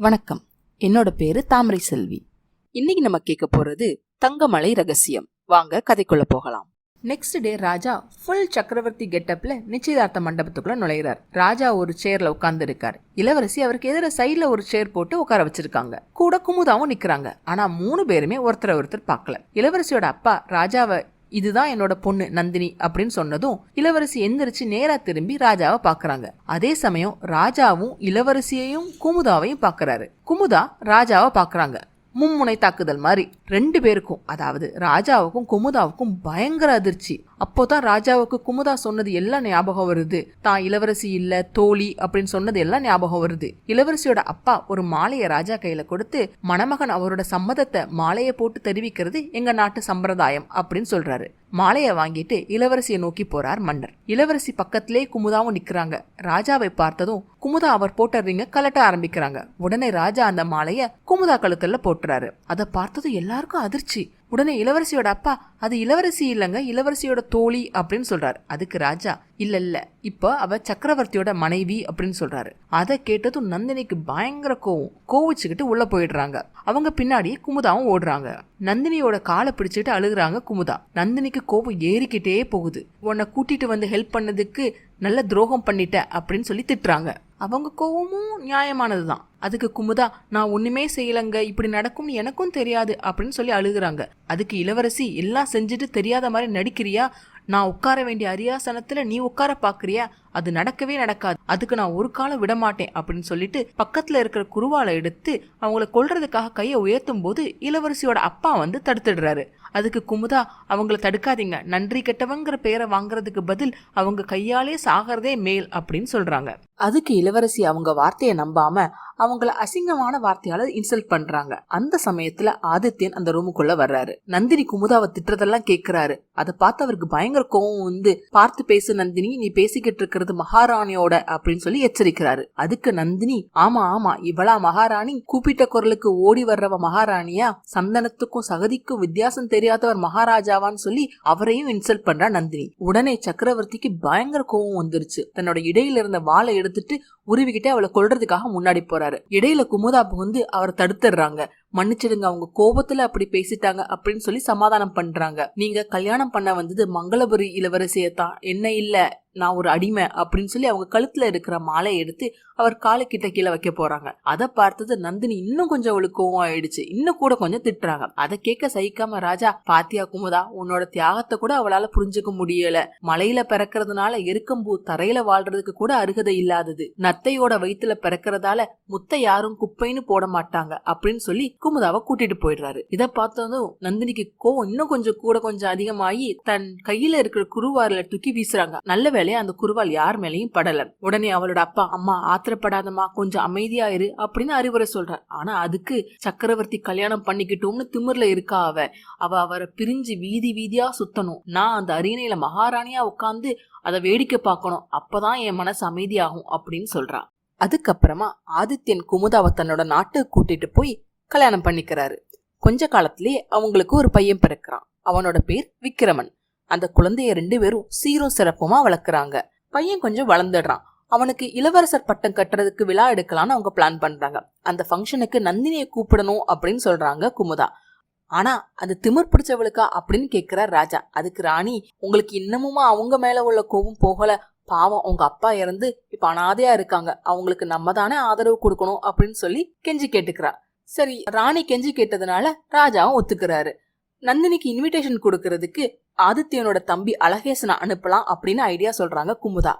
வணக்கம். என்னோட பேரு தாமரை செல்வி. இன்னைக்கு நம்ம கேட்க போறது தங்கமலை ரகசியம். வாங்க கதைக்குள்ள போகலாம். நெக்ஸ்ட் டே ராஜா ஃபுல் சக்கரவர்த்தி கெட்டப்ல நிச்சயதார்த்த மண்டபத்துக்குள்ள நுழையிறார். ராஜா ஒரு சேர்ல உட்கார்ந்து இருக்கார் இளவரசி அவருக்கு எதிர சைடுல ஒரு சேர் போட்டு உட்கார வச்சிருக்காங்க. கூட குமுதாவும் நிக்கிறாங்க. ஆனா மூணு பேருமே ஒருத்தரை ஒருத்தர் பார்க்கல. இளவரசியோட அப்பா ராஜாவை இதுதான் என்னோட பொண்ணு நந்தினி அப்படின்னு சொன்னதும் இளவரசி எந்திரிச்சு நேரா திரும்பி ராஜாவை பாக்குறாங்க. அதே சமயம் ராஜாவும் இளவரசியையும் குமுதாவையும் பாக்குறாரு. குமுதா ராஜாவை பாக்குறாங்க. மும்முனை தாக்குதல் மாதிரி ரெண்டு பேருக்கும் அதாவது ராஜாவுக்கும் குமுதாவுக்கும் பயங்கர அதிர்ச்சி. அப்போதான் ராஜாவுக்கு குமுதா சொன்னது எல்லாம் ஞாபகம் வருது. தான் இளவரசி இல்ல தோழி அப்படின்னு சொன்னது எல்லாம் ஞாபகம் வருது. இளவரசியோட அப்பா ஒரு மாலையை ராஜா கையில கொடுத்து மணமகன் அவரோட சம்மதத்தை மாலையை போட்டு தெரிவிக்கிறது எங்க நாட்டு சம்பிரதாயம் அப்படின்னு சொல்றாரு. மாலையை வாங்கிட்டு இளவரசியை நோக்கி போறார் மன்னர். இளவரசி பக்கத்திலே குமுதாவும் நிக்கிறாங்க. ராஜாவை பார்த்ததும் குமுதா அவர் போட்ட ரிங்க கலட்ட ஆரம்பிக்கிறாங்க. உடனே ராஜா அந்த மாலைய குமுதா கழுத்துல போட்டுறாரு. அதை பார்த்ததும் எல்லாருக்கும் அதிர்ச்சி. உடனே இளவரசியோட அப்பா அது இளவரசி இல்லைங்க இளவரசியோட தோழி அப்படின்னு சொல்றாரு. அதுக்கு ராஜா இல்ல இல்ல இப்போ அவ சக்கரவர்த்தியோட மனைவி அப்படின்னு சொல்றாரு. அதை கேட்டதும் நந்தினிக்கு பயங்கர கோவம். கோவிச்சுக்கிட்டு உள்ள போயிடுறாங்க. அவங்க பின்னாடி குமுதாவும் ஓடுறாங்க. நந்தினியோட காலை பிடிச்சிட்டு அழுகுறாங்க குமுதா. நந்தினிக்கு கோபம் ஏறிக்கிட்டே போகுது. உன்னை கூட்டிட்டு வந்து ஹெல்ப் பண்ணதுக்கு நல்ல துரோகம் பண்ணிட்ட அப்படின்னு சொல்லி திட்டுறாங்க. அவங்க கோவமும் நியாயமானது தான் அதுக்கு குமுதா நான் ஒண்ணுமே செய்யலங்க இப்படி நடக்கும்னு எனக்கும் தெரியாது அப்படின்னு சொல்லி அழுகுறாங்க. அதுக்கு இளவரசி எல்லாம் செஞ்சுட்டு தெரியாத மாதிரி நடிக்கிறியா? நான் உட்கார வேண்டிய அரியாசனத்துல நீ உட்கார பாக்குறியா? அது நடக்கவே நடக்காது. அதுக்கு நான் ஒரு காலம் விடமாட்டேன் அப்படின்னு சொல்லிட்டு பக்கத்துல இருக்கிற குருவாலை எடுத்து அவங்கள கொல்றதுக்காக கையை உயர்த்தும் போது இளவரசியோட அப்பா வந்து தடுத்துடுறாரு. அதுக்கு குமுதா அவங்கள தடுக்காதீங்க. நன்றி கெட்டவங்கிற பேரை வாங்குறதுக்கு பதில் அவங்க கையாலே சாகிறதே மேல் அப்படின்னு சொல்றாங்க. அதுக்கு இளவரசி அவங்க வார்த்தையை நம்பாம அவங்கள அசிங்கமான வார்த்தையால இன்சல்ட் பண்றாங்க. அந்த சமயத்துல ஆதித்யன் அந்த ரூமுக்குள்ள வர்றாரு. நந்தினி குமுதாவை திட்டுறதெல்லாம் கேக்குறாரு. அதை பார்த்து அவருக்கு பயங்கர கோவம் வந்து பார்த்து பேசு நந்தினி நீ பேசிக்கிட்டு இருக்கிறது மகாராணியோட அப்படின்னு சொல்லி எச்சரிக்கிறாரு. அதுக்கு நந்தினி ஆமா ஆமா இவளா மகாராணி? கூப்பிட்ட குரலுக்கு ஓடி வர்றவ மகாராணியா? சந்தனத்துக்கும் சகதிக்கும் வித்தியாசம் தெரியாதவர் மகாராஜாவான்னு சொல்லி அவரையும் இன்சல்ட் பண்றா நந்தினி. உடனே சக்கரவர்த்திக்கு பயங்கர கோவம் வந்துருச்சு. தன்னோட இடையில இருந்த வாழை எடுத்துட்டு உருவிக்கிட்டே அவளை கொள்றதுக்காக முன்னாடி போறாரு. இடையில குமுதா புகுந்து அவரை தடுத்துடுறாங்க. மன்னிச்சிடுங்க அவங்க கோபத்துல அப்படி பேசிட்டாங்க அப்படின்னு சொல்லி சமாதானம் பண்றாங்க. நீங்க கல்யாணம் பண்ண வந்தது மங்களபுரி இளவரசியை தான் என்ன இல்ல நான் ஒரு அடிமை அப்படின்னு சொல்லி அவங்க கழுத்துல இருக்கிற மாலையை எடுத்து அவர் காலு கிட்ட கீழே வைக்க போறாங்க. அதை பார்த்தது நந்தினி இன்னும் கொஞ்சம் அவளுக்கு கோவம் ஆயிடுச்சு. இன்னும் கூட கொஞ்சம் திட்டுறாங்க. அதை கேட்க சகிக்காம ராஜா பாத்தியா குமுதா உன்னோட தியாகத்தை கூட அவளால புரிஞ்சுக்க முடியல. மலையில பிறக்கிறதுனால எருக்கம்பூ தரையில வாழ்றதுக்கு கூட அருகதை இல்லாதது. நத்தையோட வயிற்றுல பிறக்கிறதால முத்தை யாரும் குப்பைன்னு போட மாட்டாங்க. அப்படின்னு சொல்லி குமுதாவை கூட்டிட்டு போயிடுறாரு. இதை பார்த்ததும் நந்தினிக்கு கோவம் இன்னும் கொஞ்சம் கூட கொஞ்சம் அதிகமாகி தன் கையில இருக்கிற குருவாரில தூக்கி வீசுறாங்க. நல்ல வேலையா அந்த குருவால் யார் மேலேயும் படல. உடனே அவளோட அப்பா அம்மா ஆத்திரப்படாதம்மா கொஞ்சம் அமைதியா இரு அப்படின்னு அறிவுரை சொல்றார். ஆனா அதுக்கு சக்கரவர்த்தி கல்யாணம் பண்ணிக்கிட்டோம்னு திமிர்ல இருக்கா அவ. அவ அவரை பிரிஞ்சு வீதி வீதியா சுத்தணும். நான் அந்த அரியணையில மகாராணியா உட்காந்து அதை வேடிக்கை பார்க்கணும். அப்பதான் என் மனசு அமைதியாகும் அப்படின்னு சொல்றா. அதுக்கப்புறமா ஆதித்யன் குமுதாவை தன்னோட நாட்டுக்கு கூட்டிட்டு போய் கல்யாணம் பண்ணிக்கிறாரு. கொஞ்ச காலத்திலேயே அவங்களுக்கு ஒரு பையன் பிறக்கிறான். அவனோட பேர் விக்ரமன் அந்த குழந்தைய ரெண்டு பேரும் சீரும் சிறப்புமா வளர்க்குறாங்க. பையன் கொஞ்சம் வளர்ந்துடுறான். அவனுக்கு இளவரசர் பட்டம் கட்டுறதுக்கு விழா எடுக்கலாம்னு அவங்க பிளான் பண்றாங்க. அந்த ஃபங்க்ஷனுக்கு நந்தினியை கூப்பிடணும் அப்படின்னு சொல்றாங்க குமுதா. ஆனா அது திமிர் பிடிச்சவளுக்கா அப்படின்னு கேக்குறார் ராஜா. அதுக்கு ராணி உங்களுக்கு இன்னமுமா அவங்க மேல உள்ள கோபம் போகல? பாவம் உங்க அப்பா இறந்து இப்ப அனாதையா இருக்காங்க. அவங்களுக்கு நம்ம தானே ஆதரவு கொடுக்கணும் அப்படின்னு சொல்லி கெஞ்சி கேட்டுக்கிறா. சரி ராணி கெஞ்சி கேட்டதுனால ராஜாவும் ஒத்துக்கிறாரு. நந்தினிக்கு இன்விடேஷன் கொடுக்கறதுக்கு ஆதித்யனோட தம்பி அழகேசனை அனுப்பலாம் அப்படின்னு ஐடியா சொல்றாங்க குமுதா.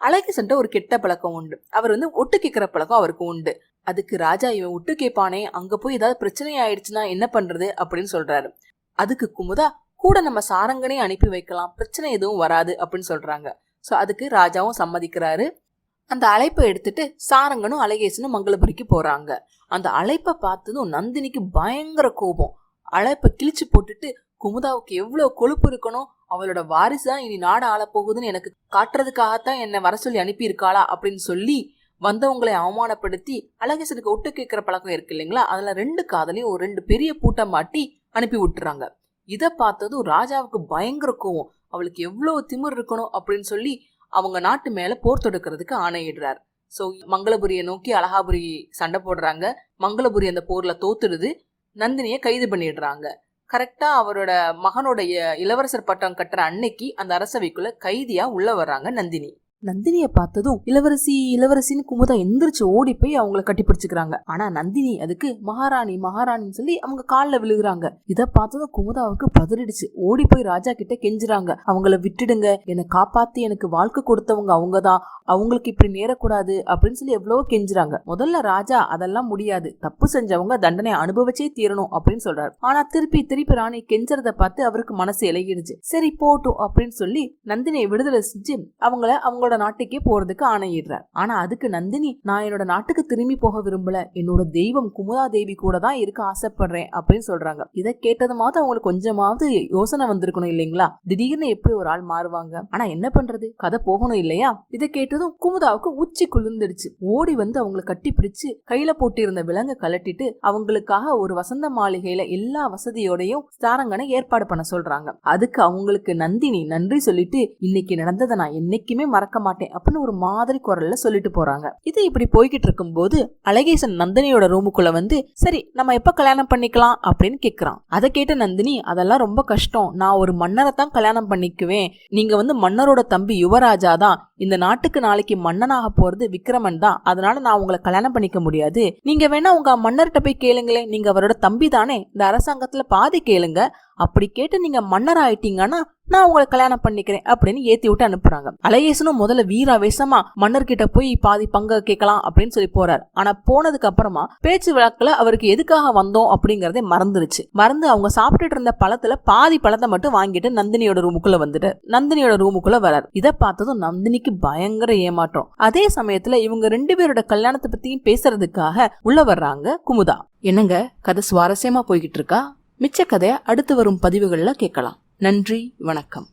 அழகேசன்ட்ட ஒரு கெட்ட பழக்கம் உண்டு. அவர் வந்து ஒட்டு கேட்கிற பழக்கம் அவருக்கு உண்டு. அதுக்கு ராஜா இவன் ஒட்டு கேட்பானே அங்க போய் ஏதாவது பிரச்சனை ஆயிடுச்சுன்னா என்ன பண்றது அப்படின்னு சொல்றாரு. அதுக்கு குமுதா கூட நம்ம சாரங்கனே அனுப்பி வைக்கலாம் பிரச்சனை எதுவும் வராது அப்படின்னு சொல்றாங்க. ஸோ அதுக்கு ராஜாவும் சம்மதிக்கிறாரு. அந்த அழைப்பை எடுத்துட்டு சாரங்கனும் அழகேசனும் மங்களபுரிக்கு போறாங்க. அந்த அழைப்பை பார்த்ததும் நந்தினிக்கு பயங்கர கோபம். அழைப்பை கிழிச்சு போட்டுட்டு குமுதாவுக்கு எவ்வளோ கொழுப்பு இருக்கணும் அவளோட வாரிசு தான் இனி நாடு ஆளப்போகுதுன்னு எனக்கு காட்டுறதுக்காகத்தான் என்னை வர சொல்லி அனுப்பி இருக்காளா அப்படின்னு சொல்லி வந்தவங்களை அவமானப்படுத்தி அழகேசனுக்கு ஒட்டு கேட்குற பழக்கம் இருக்கு இல்லைங்களா? அதில் ரெண்டு காதலையும் ஒரு ரெண்டு பெரிய பூட்டை மாட்டி அனுப்பி விட்டுறாங்க. இதை பார்த்ததும் ராஜாவுக்கு பயங்கர கோவம் அவளுக்கு எவ்வளோ திமிர் இருக்கணும் அப்படின்னு சொல்லி அவங்க நாட்டு மேலே போர் தொடுக்கிறதுக்கு ஆணையிடுறார். ஸோ மங்களபுரியை நோக்கி அழகாபுரி சண்டை போடுறாங்க. மங்களபுரி அந்த போர்ல தோத்துடுது. நந்தினியை கைது பண்ணிடுறாங்க. கரெக்டா அவரோட மகனுடைய இளவரசர் பட்டம் கட்டுற அன்னைக்கு அந்த அரசவைக்குள்ள கைதியா உள்ள வர்றாங்க நந்தினி. நந்தினிய பார்த்ததும் இளவரசி இளவரசின்னு குமுதா எந்திரிச்சு ஓடி போய் அவங்கள கட்டி பிடிச்சுக்கிறாங்க. ஆனா நந்தினி அதுக்கு மகாராணி மகாராணின்னு சொல்லி அவங்க கால்ல விழுகுறாங்க. இதை பார்த்ததும் குமுதாவுக்கு பதறிடுச்சு. ஓடி போய் ராஜா கிட்ட கெஞ்சுறாங்க. அவங்கள விட்டுடுங்க. என்னை காப்பாத்தி எனக்கு வாழ்க்கை கொடுத்தவங்க அவங்கதான். அவங்களுக்கு இப்படி நேரக்கூடாது அப்படின்னு சொல்லி எவ்வளவோ கெஞ்சுறாங்க. முதல்ல ராஜா அதெல்லாம் முடியாது. தப்பு செஞ்சவங்க தண்டனை அனுபவிச்சே தீரணும் அப்படின்னு சொல்றாரு. ஆனா திருப்பி திருப்பி ராணி கெஞ்சறத பார்த்து அவருக்கு மனசு இலகிடுச்சு. சரி போட்டும் அப்படின்னு சொல்லி நந்தினியை விடுதலை செஞ்சு அவங்கள அவங்களோட நாட்டுக்கே போறதுக்கு ஆணையிடுறார். ஆனா அதுக்கு நந்தினி நான் என்னோட நாட்டுக்கு திரும்பி போக விரும்பல. என்னோட தெய்வம் குமுதா தேவி கூட தான் இருக்க ஆசைப்படுறேன் அப்படின்னு சொல்றாங்க. இதை கேட்டதுமாவது அவங்களுக்கு கொஞ்சமாவது யோசனை வந்திருக்கணும் இல்லைங்களா? திடீர்னு எப்படி ஒரு ஆள் மாறுவாங்க? ஆனா என்ன பண்றது? கதை போகணும் இல்லையா? இதை கேட்டதும் குமுதாவுக்கு உச்சி குளிர்ந்துடுச்சு. ஓடி வந்து அவங்கள கட்டி பிடிச்சு கையில போட்டிருந்த விலங்கு கலட்டிட்டு அவங்களுக்காக ஒரு வசந்த மாளிகையில எல்லா வசதியோடையும் சாரங்கனை ஏற்பாடு பண்ண சொல்றாங்க. அதுக்கு அவங்களுக்கு நந்தினி நன்றி சொல்லிட்டு இன்னைக்கு நடந்ததை நான் என்னைக்குமே மறக்க மாட்டேன் அப்படின்னு ஒரு மாதிரி குரல்ல சொல்லிட்டு போறாங்க. இது இப்படி போய்கிட்டு இருக்கும்போது அழகேசன் நந்தினியோட ரூமுக்குள்ள வந்து சரி நம்ம எப்ப கல்யாணம் பண்ணிக்கலாம்? அப்படின்னு கேக்குறான். அதை கேட்ட நந்தினி அதெல்லாம் ரொம்ப கஷ்டம். நான் ஒரு மன்னரை தான் கல்யாணம் பண்ணிக்குவேன். நீங்க வந்து மன்னரோட தம்பி யுவராஜா தான். இந்த நாட்டுக்கு நாளைக்கு மன்னனாக போறது விக்ரமன் தான். அதனால நான் உங்களை கல்யாணம் பண்ணிக்க முடியாது. நீங்க வேணா உங்க மன்னர்கிட்ட போய் கேளுங்களேன். நீங்க அவரோட தம்பி தானே. இந்த அரசாங்கத்துல பாதி கேளுங்க. அப்படி கேட்டு நீங்க மன்னர் ஆயிட்டீங்கன்னா நான் உங்களை கல்யாணம் பண்ணிக்கிறேன் அப்படின்னு ஏத்தி விட்டு அனுப்புறாங்க. அலையேசனும் முதல்ல வீராவேசமா மன்னர்கிட்ட போய் பாதி பங்க கேட்கலாம் அப்படின்னு சொல்லி போறாரு. ஆனா போனதுக்கு அப்புறமா பேச்சு வழக்குல அவருக்கு எதுக்காக வந்தோம் அப்படிங்கறதே மறந்துருச்சு. மறந்து அவங்க சாப்பிட்டுட்டு இருந்த பழத்துல பாதி பழத்தை மட்டும் வாங்கிட்டு நந்தினியோட ரூமுக்குள்ள வந்துட்டு நந்தினியோட ரூமுக்குள்ள வரார். இதை பார்த்ததும் நந்தினிக்கு பயங்கர ஏமாற்றம். அதே சமயத்துல இவங்க ரெண்டு பேரோட கல்யாணத்தை பத்தியும் பேசுறதுக்காக உள்ள வர்றாங்க குமுதா. என்னங்க கதை சுவாரஸ்யமா போய்கிட்டு இருக்கா? மிச்ச கதையை அடுத்து வரும் பதிவுகளில் கேட்கலாம். நன்றி வணக்கம்.